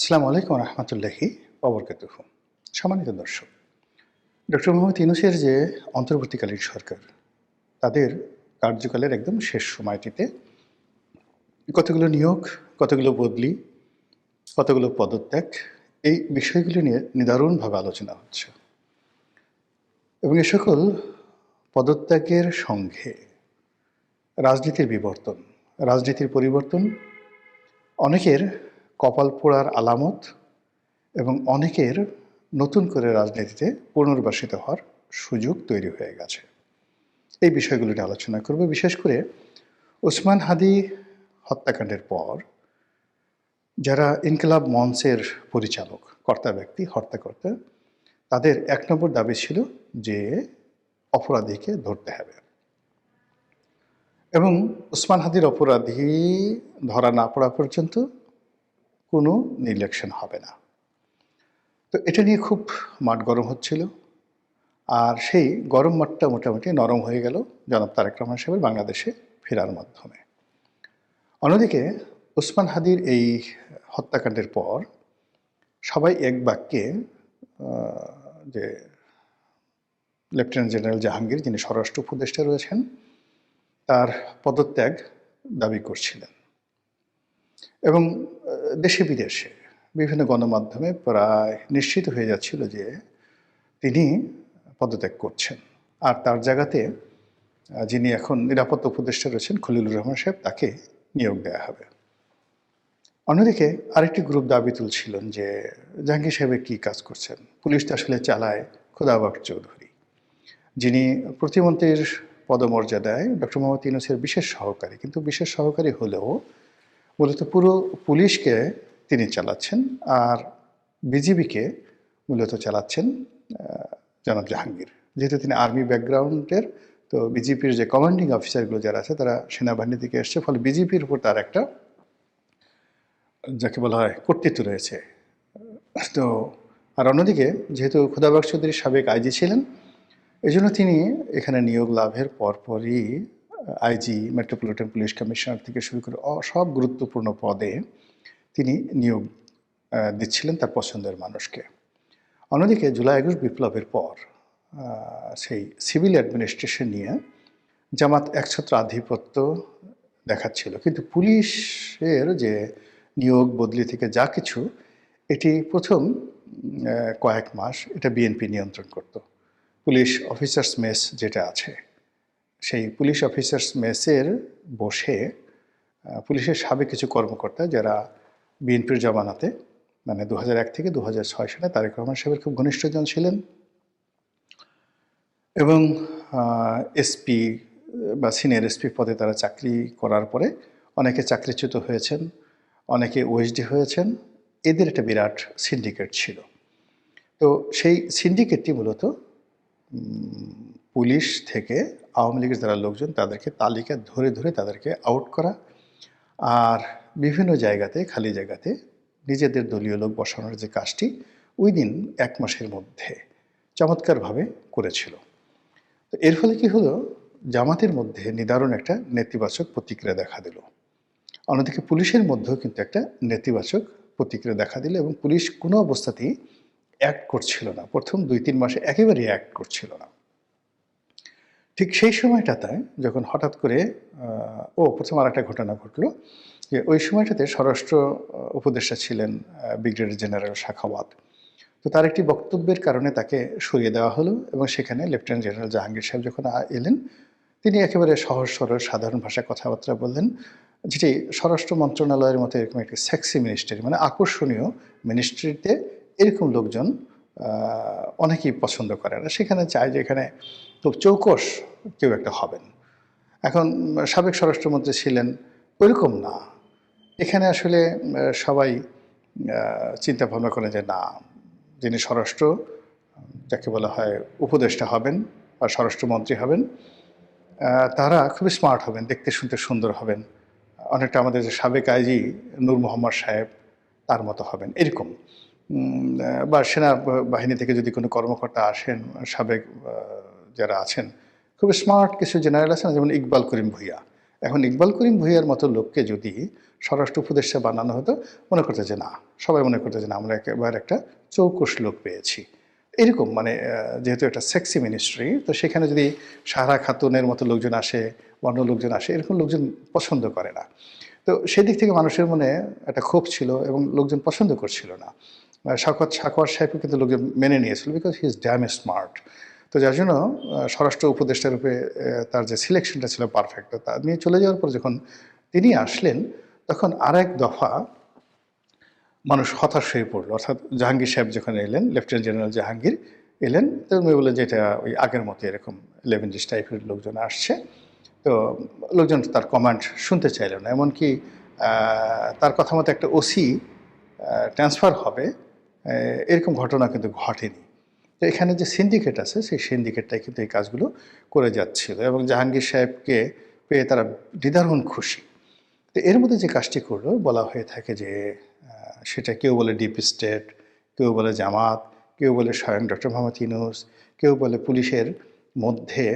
আসসালামু আলাইকুম রহমতুল্লাহি অবরকাতুহ সম্মানিত দর্শক, ডক্টর মোহাম্মদ ইউনুসের যে অন্তর্বর্তীকালীন সরকার, তাদের কার্যকালের একদম শেষ সময়টিতে কতগুলো নিয়োগ, কতগুলো বদলি, কতগুলো পদত্যাগ, এই বিষয়গুলি নিয়ে নিদারুণভাবে আলোচনা হচ্ছে। এবং এ সকল পদত্যাগের সঙ্গে রাজনীতির বিবর্তন, রাজনীতির পরিবর্তন, অনেকের কপাল পোড়ার আলামত এবং অনেকের নতুন করে রাজনীতিতে পুনর্বাসিত হওয়ার সুযোগ তৈরি হয়ে গেছে। এই বিষয়গুলো নিয়ে আলোচনা করব। বিশেষ করে ওসমান হাদি হত্যাকাণ্ডের পর যারা ইনকলাব মঞ্চের পরিচালক, কর্তা ব্যক্তি, হত্যাকর্তা, তাদের এক নম্বর দাবি ছিল যে অপরাধীকে ধরতে হবে। এবং ওসমান হাদির অপরাধী ধরা না পড়া পর্যন্ত কোনো নির্লেকশন হবে না। তো এটা নিয়ে খুব মাঠ গরম হচ্ছিল। আর সেই গরম মাঠটা মোটামুটি নরম হয়ে গেল জনাব তারেক রহমান সাহেবের বাংলাদেশে ফেরার মাধ্যমে। অন্যদিকে ওসমান হাদির এই হত্যাকাণ্ডের পর সবাই এক বাক্যে যে লেফটেন্যান্ট জেনারেল জাহাঙ্গীর যিনি স্বরাষ্ট্র উপদেষ্টা রয়েছেন, তার পদত্যাগ দাবি করছিলেন। এবং দেশে বিদেশে বিভিন্ন গণমাধ্যমে প্রায় নিশ্চিত হয়ে যাচ্ছিল যে তিনি পদত্যাগ করছেন। আর তার জায়গাতে যিনি এখন নিরাপত্তা উপদেষ্টা রয়েছেন, খলিলুর রহমান সাহেব, তাকে নিয়োগ দেওয়া হবে। অন্যদিকে আরেকটি গ্রুপ দাবি তুলছিলেন যে জাহাঙ্গীর সাহেব কী কাজ করছেন। পুলিশ তো আসলে চালায় খোদাবাক চৌধুরী। যিনি প্রতিমন্ত্রীর পদমর্যাদায় ডক্টর মোহাম্মদ ইউনুসের বিশেষ সহকারী, কিন্তু বিশেষ সহকারী হলেও মূলত পুরো পুলিশকে তিনি চালাচ্ছেন আর বিজিবিকে মূলত চালাচ্ছেন জনাব জাহাঙ্গীর। যেহেতু তিনি আর্মি ব্যাকগ্রাউন্ডের, তো বিজেপির যে কমান্ডিং অফিসারগুলো যারা আছে, তারা সেনাবাহিনী থেকে এসছে। ফলে বিজেপির উপর তার একটা, যাকে বলা হয় কর্তৃত্ব রয়েছে। তো আর অন্যদিকে, যেহেতু খুদাবাক চৌধুরী সাবেক আইজি ছিলেন এই জন্য তিনি এখানে নিয়োগ লাভের পরপরই আইজি মেট্রোপলিটন পুলিশ কমিশনার থেকে শুরু করে সব গুরুত্বপূর্ণ পদে তিনি নিয়োগ দিচ্ছিলেন তার পছন্দের মানুষকে। অন্যদিকে জুলাই আগস্ট বিপ্লবের পর সেই সিভিল অ্যাডমিনিস্ট্রেশন নিয়ে জামাত একছত্র আধিপত্য দেখাচ্ছিল। কিন্তু পুলিশের যে নিয়োগ বদলি থেকে যা কিছু, এটি প্রথম কয়েক মাস এটা বিএনপি নিয়ন্ত্রণ করত। পুলিশ অফিসার্স মেস যেটা আছে সেই পুলিশ অফিসার্স মেসের বসে পুলিশের সাবেক কিছু কর্মকর্তা যারা বিএনপির জমানাতে মানে দু হাজার এক থেকে দু হাজার ছয় সালে তারেক রহমান সাহেবের খুব ঘনিষ্ঠজন ছিলেন এবং এসপি বা সিনিয়র এসপি পদে তারা চাকরি করার পরে অনেকে চাকরিচ্যুত হয়েছেন, অনেকে ওএসডি হয়েছেন, এদের একটা বিরাট সিন্ডিকেট ছিল। তো সেই সিন্ডিকেটটি মূলত পুলিশ থেকে আওয়ামী লীগের যারা লোকজন, তাদেরকে তালিকা ধরে ধরে তাদেরকে আউট করা আর বিভিন্ন জায়গাতে, খালি জায়গাতে নিজেদের দলীয় লোক বসানোর যে কাজটি ওই দিন এক মাসের মধ্যে চমৎকারভাবে করেছিল। তো এর ফলে কি হলো? জামাতের মধ্যে নিদারুণ একটা নেতিবাচক প্রতিক্রিয়া দেখা দিল। অন্যদিকে পুলিশের মধ্যেও কিন্তু একটা নেতিবাচক প্রতিক্রিয়া দেখা দিল এবং পুলিশ কোনো অবস্থাতেই অ্যাক্ট করছিল না। প্রথম দুই তিন মাসে একেবারেই অ্যাক্ট করছিল না। ঠিক সেই সময়টাতে যখন হঠাৎ করে ও প্রথম আর একটা ঘটনা ঘটলো, যে ওই সময়টাতে স্বরাষ্ট্র উপদেষ্টা ছিলেন ব্রিগেডিয়ার জেনারেল শাখাওয়াত। তো তার একটি বক্তব্যের কারণে তাকে সরিয়ে দেওয়া হলো এবং সেখানে লেফটেন্যান্ট জেনারেল জাহাঙ্গীর সাহেব যখন এলেন, তিনি একেবারে সহজ, সরল, সাধারণ ভাষায় কথাবার্তা বললেন, যেটি স্বরাষ্ট্র মন্ত্রণালয়ের মতো এরকম একটি সেক্সি মিনিস্ট্রি মানে আকর্ষণীয় মিনিস্ট্রিতে এরকম লোকজন অনেকেই পছন্দ করে না। সেখানে চায় যে এখানে খুব চৌকস কেউ একটা হবেন। এখন সাবেক স্বরাষ্ট্রমন্ত্রী ছিলেন ওইরকম না। এখানে আসলে সবাই চিন্তা ভাবনা করেন যে না, যিনি স্বরাষ্ট্র, যাকে বলা হয় উপদেষ্টা হবেন বা স্বরাষ্ট্রমন্ত্রী হবেন তারা খুবই স্মার্ট হবেন, দেখতে শুনতে সুন্দর হবেন। অনেকটা আমাদের যে সাবেক আইজি নূর মোহাম্মদ সাহেব, তার মতো হবেন। এরকম। বা সেনা বাহিনী থেকে যদি কোনো কর্মকর্তা আসেন, সাবেক যারা আছেন, খুব স্মার্ট কিছু জেনারেল আছেন, যেমন ইকবাল করিম ভুইয়া। এখন ইকবাল করিম ভুইয়ার মতো লোককে যদি স্বরাষ্ট্র উপদেষ্টা বানানো হতো, মনে করতে যে না, সবাই মনে করতে যে না, আমরা একেবারে একটা চৌকুশ লোক পেয়েছি। এরকম মানে যেহেতু একটা সেক্সি মিনিস্ট্রি তো সেখানে যদি সারা খাতুনের মতো লোকজন আসে অন্য লোকজন আসে, এরকম লোকজন পছন্দ করে না। তো সেদিক থেকে মানুষের মনে একটা ক্ষোভ ছিল এবং লোকজন পছন্দ করছিল না। আহ, শওকত সাকোয়ার সাহেবকে কিন্তু লোকজন মেনে নিয়েছিল because he is damn smart তো যার জন্য স্বরাষ্ট্র উপদেষ্টা রূপে তার যে সিলেকশনটা ছিল পারফেক্ট তা নিয়ে চলে যাওয়ার পর যখন তিনি আসলেন তখন আরেক দফা মানুষ হতাশ হয়ে পড়ল। অর্থাৎ জাহাঙ্গীর সাহেব যখন এলেন লেফটেন্যান্ট জেনারেল জাহাঙ্গীর এলেন তো উনি বললেন যে এটা ওই আগের মতো এরকম লেভেন্ডিস টাইপের লোকজন আসছে। তো লোকজন তার কমান্ড শুনতে চাইল না। এমনকি তার কথা মতো একটা ওসি ট্রান্সফার হবে। এরকম ঘটনা কিন্তু ঘটেনি। তো এখানে যে সিন্ডিকেট আছে, সেই সিন্ডিকেটটাই কিন্তু এই কাজগুলো করে যাচ্ছিল এবং জাহাঙ্গীর সাহেবকে পেয়ে তারা দ্বিধারণ খুশি। তো এর মধ্যে যে কাজটি করল, বলা হয়ে থাকে যে সেটা কেউ বলে ডিপ স্টেট কেউ বলে জামাত, কেউ বলে স্বয়ং ডক্টর মোহাম্মদ ইউনুস, কেউ বলে পুলিশের মধ্যে